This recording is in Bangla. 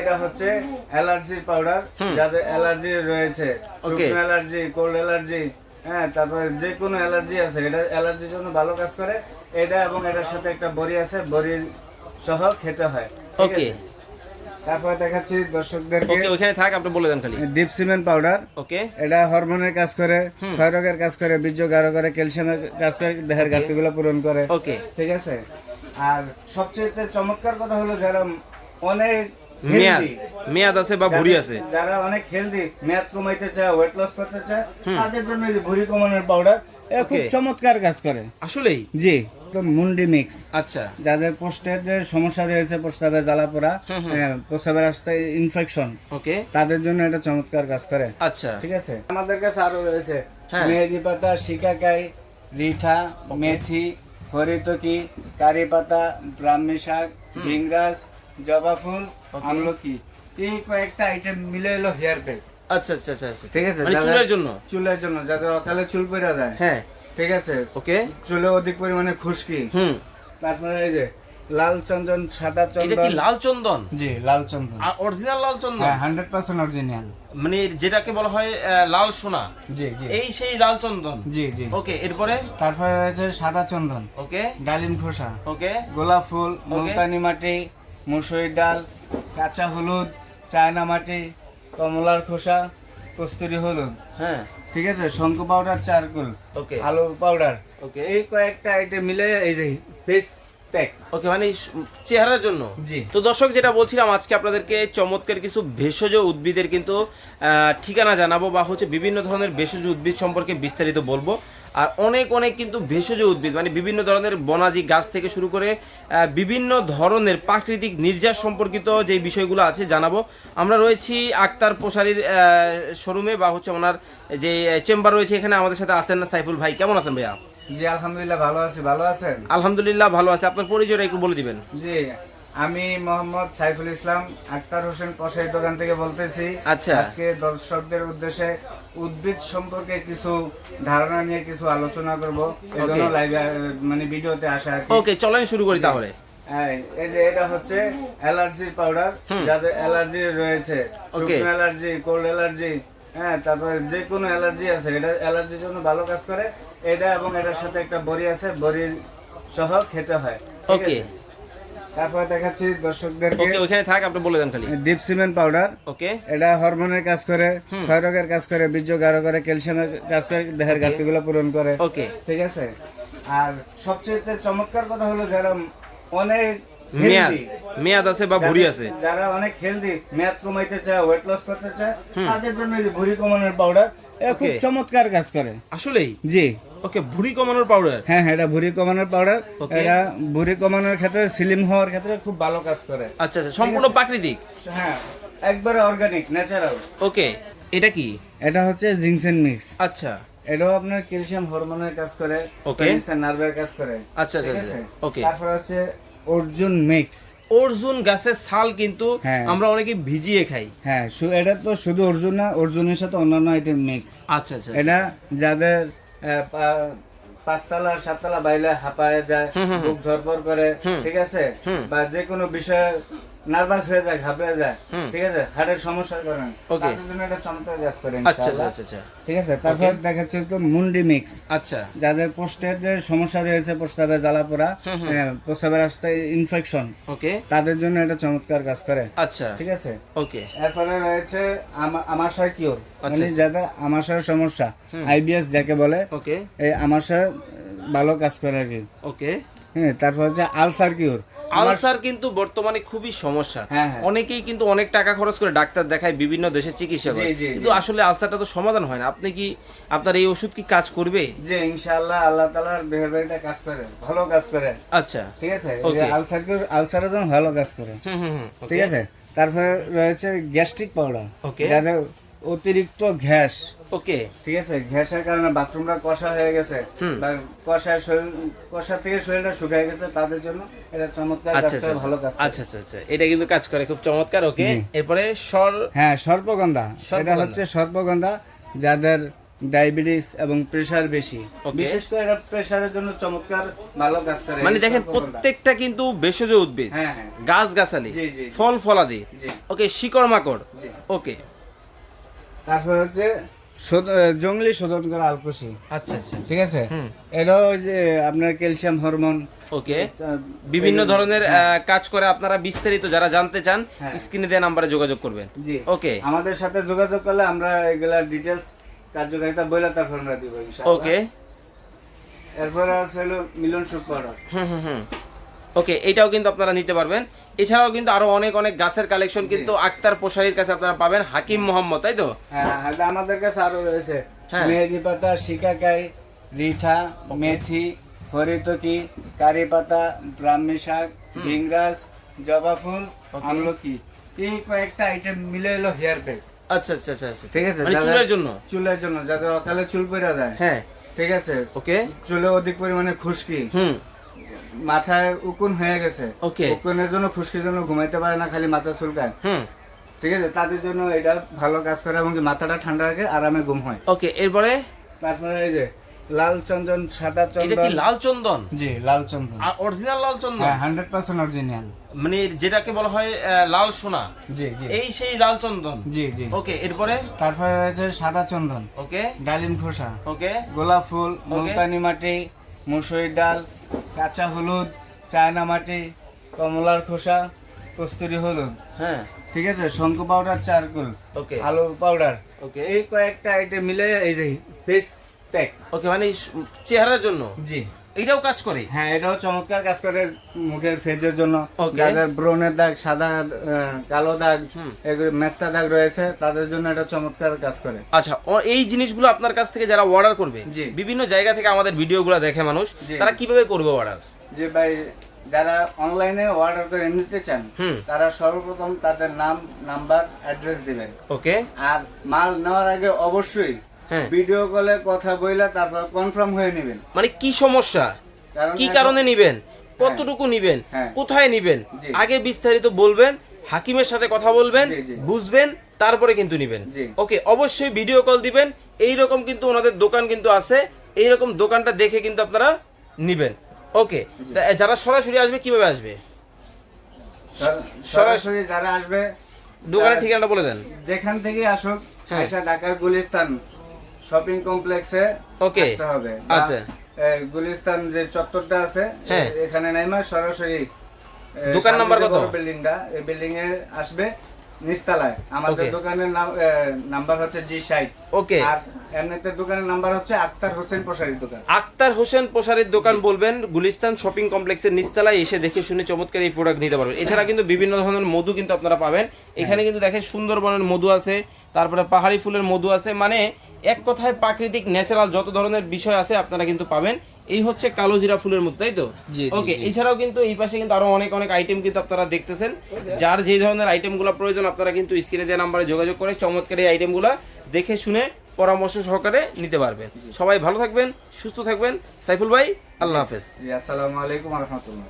এটা হচ্ছে অ্যালার্জির পাউডার। যাদের অ্যালার্জি রয়েছে শুকনো অ্যালার্জি কোল্ড অ্যালার্জি হ্যাঁ তারপরে যে কোনো অ্যালার্জি আছে এটা অ্যালার্জির জন্য ভালো কাজ করে। এটা এবং এটার সাথে একটা বড়ি আছে বড়ি সহ খেতে হয় ওকে তারপরে দেখাচ্ছি দর্শকদেরকে। ওকে ওখানে থাক আপনি বলে দেন খালি। ডিপ সিমেন্ট পাউডার। ওকে এটা হরমোনের কাজ করে ক্ষয়রোগের কাজ করে বীর্য গাঢ় করে ক্যালসিয়ামের কাজ করে দেহের ঘাটতিগুলো পূরণ করে ওকে ঠিক আছে? আর সবচেয়ে চমৎকার কথা হলো যারা অনেক মেয়াদ মেয়াদ আছে বা ভুড়ি আছে। যারা অনেক হেলদি মেয়াদ কমাইতে চায় ওয়েট লস করতে চায় তাদের জন্য এই ভুঁড়ি কমানোর পাউডার খুব চমৎকার কাজ করে। আসলেই? জি মুন্ডি মিক্স আচ্ছা। যাদের পোস্টের সমস্যা রয়েছে প্রস্রাবে জ্বালা পোড়া রাস্তায় ইনফেকশন ওকে তাদের জন্য এটা চমৎকার কাজ করে। আচ্ছা। ঠিক আছে? আমাদের কাছে আরও রয়েছে হ্যাঁ। মেহেদি পাতা শিকাকাই রিঠা মেথি হরিতকি কারি পাতা ব্রাহ্মী শাক ভিংরাজ জবা ফুল আমলকি এই কয়েকটা আইটেম মিলে এলো হেয়ার আচ্ছা আচ্ছা আচ্ছা আচ্ছা। ঠিক আছে মানে চুলের জন্য? চুলের জন্য যাদের অকালে চুল পড়ে যায়। হ্যাঁ। ঠিক আছে? ওকে চুলে অধিক পরিমাণে খুশকি। হুম। তারপরে এই যে লাল চন্দন সাদা চন্দন। এটা কি লাল চন্দন? জি লাল চন্দন। অরিজিনাল লাল চন্দন? হ্যাঁ হান্ড্রেড পার্সেন্ট অরিজিনাল মানে যেটাকে বলা হয় লাল সোনা? জি জি। এই সেই লাল চন্দন? জি জি। ওকে এরপরে? তারপরে রয়েছে সাদা চন্দন। ওকে ডালিম খোসা। ওকে গোলাপ ফুল মুলতানি মাটি মুসুরির ডাল কাঁচা হলুদ চায়না মাটি কমলার খোসা কস্তুরি হলুদ। হ্যাঁ। ঠিক আছে? শঙ্কু পাউডার চারকুল ওকে। আলু পাউডার। ওকে। এই কয়েকটা আইটেম মিলে এই যে ফেস প্যাক ওকে মানে চেহারার জন্য? জি। তো দর্শক যেটা বলছিলাম আজকে আপনাদেরকে চমৎকার কিছু ভেষজ উদ্ভিদের কিন্তু ঠিকানা জানাব বা হচ্ছে বিভিন্ন ধরনের ভেষজ উদ্ভিদ সম্পর্কে বিস্তারিত বলব। আর অনেক অনেক কিন্তু ভেষজ উদ্ভিদ মানে বিভিন্ন ধরনের বনাজি গাছ থেকে শুরু করে বিভিন্ন ধরনের প্রাকৃতিক নির্যাস সম্পর্কিত যে বিষয়গুলো আছে জানাব। আমরা রয়েছি আক্তার পোশারির শোরুমে বা হচ্ছে ওনার যে চেম্বার রয়েছে এখানে আমাদের সাথে আছেন সাইফুল ভাই। কেমন আছেন ভাইয়া? জি আলহামদুলিল্লাহ ভালো আছি। ভালো আছেন? আলহামদুলিল্লাহ ভালো আছে। আপনার পরিচয়টা একটু বলে দিবেন। জি আমি মোহাম্মদ সাইফুল ইসলাম আক্তার হোসেন কসাই দোকান থেকে বলতেছি। আচ্ছা। আজকে দর্শকদের উদ্দেশ্যে উদ্ভিদ সম্পর্কে কিছু ধারণা নিয়ে কিছু আলোচনা করব এই জন্য Okay. লাইভে মানে ভিডিওতে আসা। ওকে চলেন শুরু করি তাহলে এই যে এটা হচ্ছে অ্যালার্জির পাউডার যাদের অ্যালার্জি রয়েছে. শুকনো অ্যালার্জি কোল্ড অ্যালার্জি হ্যাঁ তারপরে যে কোনো অ্যালার্জি আছে এটা অ্যালার্জির জন্য ভালো কাজ করে এটা এবং এটার সাথে একটা বড়ি আছে বড়ির সহ খেতে হয়. আছে? তারপরে দেখাচ্ছি দর্শকদেরকে। ওকে ওখানে থাক আপনি বলে দেন খালি। ডিপ সিমেন্ট পাউডার ওকে। এটা হরমোনের কাজ করে ক্ষয়রোগের কাজ করে বীর্য গাঢ় করে ক্যালসিয়ামের কাজ করে দেহের ঘাটতিগুলো পূরণ করে। ওকে। ঠিক আছে? আর সবচেয়ে চমৎকার কথা হলো যারা অনেক মেয়াদ মেয়াদ আছে বা ভুড়ি আছে। যারা অনেক হেলদি মেয়াদ কমাইতে চায় ওয়েট লস করতে চায় তাদের জন্য ভুঁড়ি কমানোর পাউডার খুব চমৎকার কাজ করে। আসলেই? জি। ওকে ভুড়ি কমানোর পাউডার হ্যাঁ হ্যাঁ এটা ভুঁড়ি কমানোর পাউডার. এটা ভুঁড়ি কমানোর ক্ষেত্রে স্লিম হওয়ার ক্ষেত্রে খুব ভালো কাজ করে। আচ্ছা আচ্ছা সম্পূর্ণ প্রাকৃতিক? হ্যাঁ একবারে অর্গানিক ন্যাচারাল ওকে এটা কি? এটা হচ্ছে জিংসেন মিক্স। আচ্ছা। এটাও আপনার ক্যালসিয়াম হরমোনের কাজ করে Okay. নার্ভের কাজ করে। আচ্ছা আচ্ছা আচ্ছা ওকে। তারপর হচ্ছে অর্জুন মিক্স। অর্জুন গাছের ছাল কিন্তু হ্যাঁ। আমরা অনেকে ভিজিয়ে খাই। হ্যাঁ এটা তো শুধু অর্জুন না অর্জুনের সাথে অন্যান্য আইটেম মিক্স আচ্ছা আচ্ছা। এটা যাদের পাঁচতলা সাততলা বাইলে হাঁপায় যায় বুক ধরপর করে ঠিক আছে? বা যে কোনো বিষয়ে নার্ভাস হয়ে যায় ঘাবড়ে যায় ঠিক আছে? হার্টের সমস্যার কারণে। Okay. তাদের জন্য এটা চমৎকার কাজ করে আচ্ছা আচ্ছা আচ্ছা আচ্ছা। ঠিক আছে? তারপর দেখাচ্ছে তো মুন্ডি মিক্স আচ্ছা। যাদের পোস্টের সমস্যা রয়েছে প্রস্রাবে জ্বালা পোড়া হ্যাঁ, রাস্তায় ইনফেকশন ওকে তাদের জন্য এটা চমৎকার কাজ করে। আচ্ছা। ঠিক আছে? ওকে এরপরে রয়েছে আমা- আমাশয় কিওর আচ্ছা। মানে যাদের আমাশয়ের সমস্যা আইবিএস যাকে বলে ওকে এই আমাশয় ভালো কাজ করে আর কি। ওকে হ্যাঁ তারপর হচ্ছে আলসার কিওর। আলসার কিন্তু বর্তমানে খুবই সমস্যা। হ্যাঁ, হ্যাঁ। অনেকেই কিন্তু অনেক টাকা খরচ করে ডাক্তার দেখায় বিভিন্ন দেশে চিকিৎসা করে। কিন্তু আসলে আলসারটা তো সমাধান হয় না। আপনি কি আপনার এই ওষুধ কি কাজ করবে? যে ইনশাআল্লাহ আল্লাহ তালার বেহরবাড়িটা কাজ করে ভালো কাজ করে আচ্ছা। ঠিক আছে. আলসার আলসারের জন্য ভালো কাজ করে। হুম হুম হুম। ঠিক আছে? তারপরে রয়েছে গ্যাস্ট্রিক পাউডার. যাদের অতিরিক্ত গ্যাস ওকে। ঠিক আছে? গ্যাসের কারণে বাথরুমটা কষা হয়ে গেছে। বা কষা শরীর কষা থেকে শরীরটা শুকিয়ে গেছে তাদের জন্য এটা চমৎকার আচ্ছা করে, আচ্ছা ভালো কাজ আচ্ছা আচ্ছা আচ্ছা। এটা কিন্তু কাজ করে খুব চমৎকার ওকে? এরপরে সর হ্যাঁ সর্পগন্ধা। এটা হচ্ছে সর্পগন্ধা যাদের ডায়াবেটিস এবং প্রেসার বেশি. বিশেষ করে এটা প্রেসারের জন্য চমৎকার ভালো কাজ করে মানে দেখেন প্রত্যেকটা কিন্তু ভেষজ উদ্ভিদ। হ্যাঁ হ্যাঁ। গাছ গাছালি। জি, জি, জি। ফল ফলাদি। জি। ওকে শিকড় মাকড়। জি। ওকে। তারপর হচ্ছে জঙ্গলি শোধন করা আলকুশি। আচ্ছা আচ্ছা। ঠিক আছে। এটা ওই যে আপনার ক্যালসিয়াম হরমোন। ওকে। বিভিন্ন ধরনের কাজ করে আপনারা বিস্তারিত যারা জানতে চান হ্যাঁ। স্ক্রিনে দেওয়া নাম্বারে যোগাযোগ করবেন। জি। ওকে। আমাদের সাথে যোগাযোগ করলে আমরা এগুলা ডিটেলস কার্যকারিতা বইলে তারপর আমরা দিব ইনশাআল্লাহ। ওকে। এরপরে আছে হলো মিলন সুখ হুম হুম হুম। ওকে এটাও কিন্তু আপনারা নিতে পারবেন। এছাড়াও কিন্তু আরও অনেক অনেক গাছের কালেকশন কিন্তু আক্তার পোশারির কাছে আপনারা পাবেন হাকিম মোহাম্মদ তাই তো? হ্যাঁ আমাদের কাছে আরও রয়েছে। হ্যাঁ। মেহেদি পাতা শিকাকাই রিঠা মেথি হরিতকি কারি পাতা ব্রাহ্মী শাক ভিংরাজ জবা ফুল আমলকি এই কয়েকটা আইটেম মিলে এলো হেয়ার প্যাক আচ্ছা আচ্ছা আচ্ছা আচ্ছা। ঠিক আছে মানে চুলের জন্য? চুলের জন্য যাদের অকালে চুল পড়ে যায়। হ্যাঁ। ঠিক আছে? ওকে চুলে অধিক পরিমাণে খুশকি। হুম। মাথায় উকুন হয়ে গেছে। Okay. উকুনের জন্য খুশকির জন্য ঘুমাইতে পারে না খালি মাথা চুলকায়। হুম। ঠিক আছে? তাদের জন্য এটা ভালো কাজ করে এবং মাথাটা ঠান্ডা রাখে আরামে ঘুম হয়। ওকে এরপরে? তারপরে এই যে লাল চন্দন সাদা এটা কি চন্দন। লাল চন্দন? জি লাল চন্দন। আর অরিজিনাল লাল চন্দন? হ্যাঁ হান্ড্রেড পার্সেন্ট অরিজিনাল মানে যেটাকে বলা হয় লাল সোনা। জি জি। এই সেই লাল চন্দন? জি জি। ওকে এরপরে? তারপরে রয়েছে সাদা চন্দন। ওকে ডালিম খোসা। ওকে গোলাপ ফুল মুলতানি মাটি মুসুরি ডাল কাঁচা হলুদ চায়না মাটি কমলার খোসা কস্তুরি হলুদ। হ্যাঁ। ঠিক আছে? শঙ্কু পাউডার চারকুল ওকে। আলু পাউডার। ওকে। এই কয়েকটা আইটেম মিলে এই যে ফেস প্যাক ওকে মানে চেহারার জন্য? জি। এটাও কাজ করে হ্যাঁ এটাও চমৎকার কাজ করে মুখের ফেজের জন্য. যাদের ব্রণের দাগ সাদা কালো দাগ মেস্তা দাগ রয়েছে তাদের জন্য এটা চমৎকার কাজ করে আচ্ছা ও- এই জিনিসগুলো আপনার কাছ থেকে যারা অর্ডার করবে। বিভিন্ন জায়গা থেকে আমাদের ভিডিওগুলো দেখে মানুষ। তারা কীভাবে করবে অর্ডার যে ভাই যারা অনলাইনে অর্ডার করে নিতে চান। তারা সর্বপ্রথম তাদের নাম নাম্বার অ্যাড্রেস দিবেন ওকে আর মাল নেওয়ার আগে অবশ্যই ভিডিও কলে কথা বইলা তারপর কনফার্ম হয়ে নেবেন। মানে কি সমস্যা? কি কারণে নিবেন? কতটুকু নিবেন? হ্যাঁ। কোথায় নিবেন? আগে বিস্তারিত বলবেন হাকিমের সাথে কথা বলবেন। বুঝবেন তারপরে কিন্তু নিবেন। ওকে অবশ্যই ভিডিও কল দিবেন। এই রকম কিন্তু ওনাদের দোকান কিন্তু আছে। এই রকম দোকানটা দেখে কিন্তু আপনারা নিবেন। ওকে যারা সরাসরি আসবে কীভাবে আসবে? সরাসরি যারা আসবে দোকানের ঠিকানাটা বলে দেন। যেখান থেকে আসুক হ্যাঁ। ঢাকার গুলিস্তান শপিং কমপ্লেক্সে Okay. আসতে হবে। আচ্ছা। গুলিস্তান যে চত্বরটা আছে হ্যাঁ। এখানে নাইমা সরাসরি দোকান নাম্বার কত? বিল্ডিংটা এই বিল্ডিং এ আসবে নিস্তালায় আমাদের দোকানের নাম নাম্বার হচ্ছে জি সাইট ওকে আর এমনিতে দোকানের নাম্বার হচ্ছে আক্তার হোসেন প্রসারীর দোকান। আক্তার হোসেন প্রসারের দোকান বলবেন গুলিস্তান শপিং কমপ্লেক্সের নিস্তালায় এসে দেখে শুনে চমৎকার এই প্রোডাক্ট নিতে পারবেন। এছাড়া কিন্তু বিভিন্ন ধরনের মধু কিন্তু আপনারা পাবেন। এখানে কিন্তু দেখেন সুন্দরবনের মধু আছে তারপরে পাহাড়ি ফুলের মধু আছে মানে এক কথায় প্রাকৃতিক ন্যাচারাল যত ধরনের বিষয় আছে আপনারা কিন্তু পাবেন। এই হচ্ছে কালো জিরা ফুলের মধ্যে তাই তো? ওকে এছাড়াও কিন্তু এই পাশে কিন্তু আরও অনেক অনেক আইটেম কিন্তু আপনারা দেখতেছেন। যার যে ধরনের আইটেম আইটেমগুলো প্রয়োজন আপনারা কিন্তু স্ক্রিনে দেওয়া নাম্বারে যোগাযোগ করে চমৎকার এই আইটেম আইটেমগুলো দেখে শুনে পরামর্শ সহকারে নিতে পারবেন। সবাই ভালো থাকবেন সুস্থ থাকবেন। সাইফুল ভাই আল্লাহ হাফেজ। আসসালামু আলাইকুম রহমতুল্লাহ।